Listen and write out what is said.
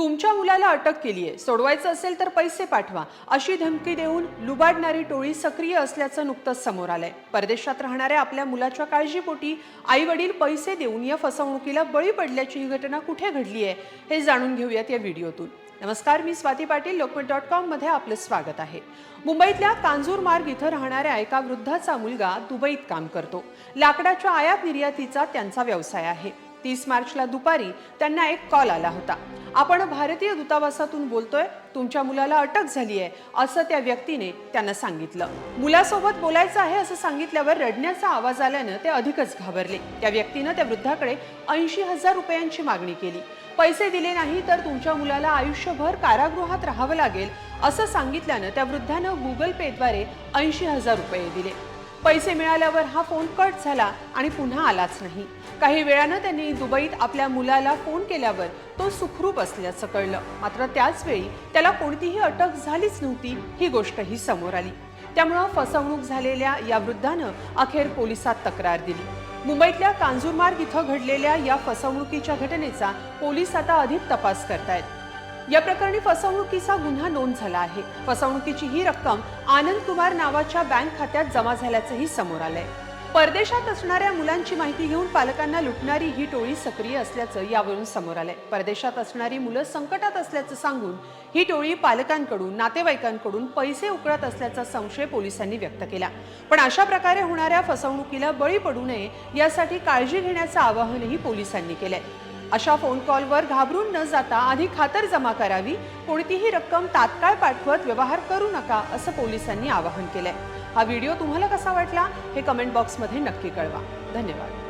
तुमच्या मुलाला अटक केली आहे सोडवायचं असेल तर पैसे पाठवा. अशी धमकी देऊन लुबाडणारी टोळी सक्रिय असल्याचं नुकतंच समोर आलंय. परदेशात राहणाऱ्या आपल्या मुलाच्या काळजीपोटी आई वडील पैसे देऊन या फसवणुकीला बळी पडल्याची ही घटना कुठे घडली आहे हे जाणून घेऊयात या व्हिडिओतून. नमस्कार मी स्वाती पाटील लोकमत डॉट कॉममध्ये आपलं स्वागत आहे. मुंबईतल्या कांजूर मार्ग इथं राहणाऱ्या एका वृद्धाचा मुलगा दुबईत काम करतो. लाकडाच्या आयात निर्यातीचा त्यांचा व्यवसाय आहे. तीस मार्चला दुपारी त्यांना एक कॉल आला होता. आपण भारतीय दूतावासातून बोलतोय तुमच्या मुलाला अटक झाली आहे असं त्या व्यक्तीने त्यांना सांगितलं. मुलासोबत बोलायचं आहे असं सांगितल्यावर रडण्याचा आवाज आल्यानं ते अधिकच घाबरले. त्या व्यक्तीनं त्या वृद्धाकडे ऐंशी हजार रुपयांची मागणी केली. पैसे दिले नाही तर तुमच्या मुलाला आयुष्यभर कारागृहात राहावं लागेल असं सांगितल्यानं त्या वृद्धानं गुगल पेद्वारे ऐंशी हजार रुपये दिले. पैसे मिळाल्यावर हा फोन कट झाला आणि पुन्हा आलाच नाही. काही वेळानं त्यांनी दुबईत आपल्या मुलाला फोन केल्यावर तो सुखरूप असल्याचं कळलं. मात्र त्याच वेळी त्याला कोणतीही अटक झालीच नव्हती ही गोष्टही समोर आली. त्यामुळं फसवणूक झालेल्या या वृद्धानं अखेर पोलिसात तक्रार दिली. मुंबईतल्या कांजूरमार्ग इथं घडलेल्या या फसवणुकीच्या घटनेचा पोलीस आता अधिक तपास करतायत. या प्रकरणी फसवणुकीचा गुन्हा नोंद झाला आहे. फसवणुकीची ही रक्कम आनंद कुमार नावाच्या बँक खात्यात जमा झाल्याचंही समोर आलंय. परदेशात असणाऱ्या मुलांची माहिती घेऊन पालकांना लुटणारी ही टोळी सक्रिय असल्याचं यावरून समोर आलंय. परदेशात असणारी मुलं संकटात असल्याचं सांगून ही टोळी पालकांकडून नातेवाईकांकडून पैसे उकळत असल्याचा संशय पोलिसांनी व्यक्त केला. पण अशा प्रकारे होणाऱ्या फसवणुकीला बळी पडू नये यासाठी काळजी घेण्याचं आवाहनही पोलिसांनी केलंय. अशा फोन कॉलवर घाबरून न जाता आधी खातर जमा करावी. कोणतीही रक्कम तात्काळ पाठवत व्यवहार करू नका असं पोलिसांनी आवाहन केलंय. हा व्हिडिओ तुम्हाला कसा वाटला हे कमेंट बॉक्समध्ये नक्की कळवा. धन्यवाद.